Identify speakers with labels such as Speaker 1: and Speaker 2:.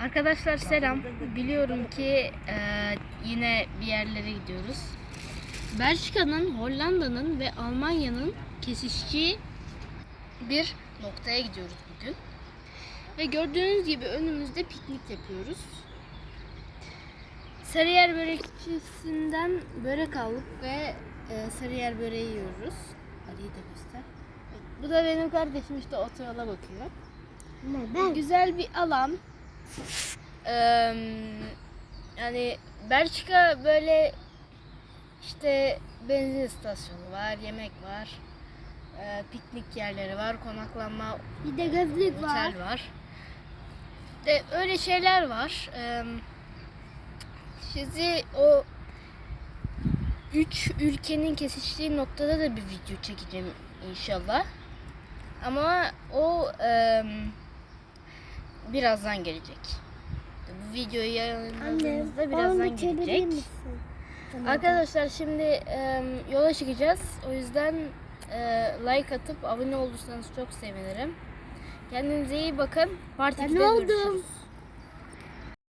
Speaker 1: Arkadaşlar selam. Biliyorum ki e, yine bir yerlere gidiyoruz. Belçika'nın, Hollanda'nın ve Almanya'nın kesiştiği bir noktaya gidiyoruz bugün. Ve gördüğünüz gibi önümüzde piknik yapıyoruz. Sarıyer börekçisinden börek aldık ve e, Sarıyer böreği yiyoruz. Ali'yi de göster. Bu da benim kardeşim işte otoyola bakıyor.
Speaker 2: Ben
Speaker 1: Güzel bir alan. Yani Belçika böyle işte benzin istasyonu var, yemek var, eee, piknik yerleri var, konaklanma
Speaker 2: bir de gözlük var.
Speaker 1: var. De öyle şeyler var. Eee, sizi o üç ülkenin kesiştiği noktada da bir video çekeceğim inşallah. Ama o eee, birazdan gelecek. Bu videoyu yayınladığımızda birazdan gelecek.
Speaker 2: Tamam.
Speaker 1: Arkadaşlar şimdi eee, yola çıkacağız. O yüzden eee, like atıp abone olursanız çok sevinirim. Kendinize iyi bakın. Part
Speaker 2: Ben
Speaker 1: 2'de
Speaker 2: oldum.
Speaker 1: görüşürüz.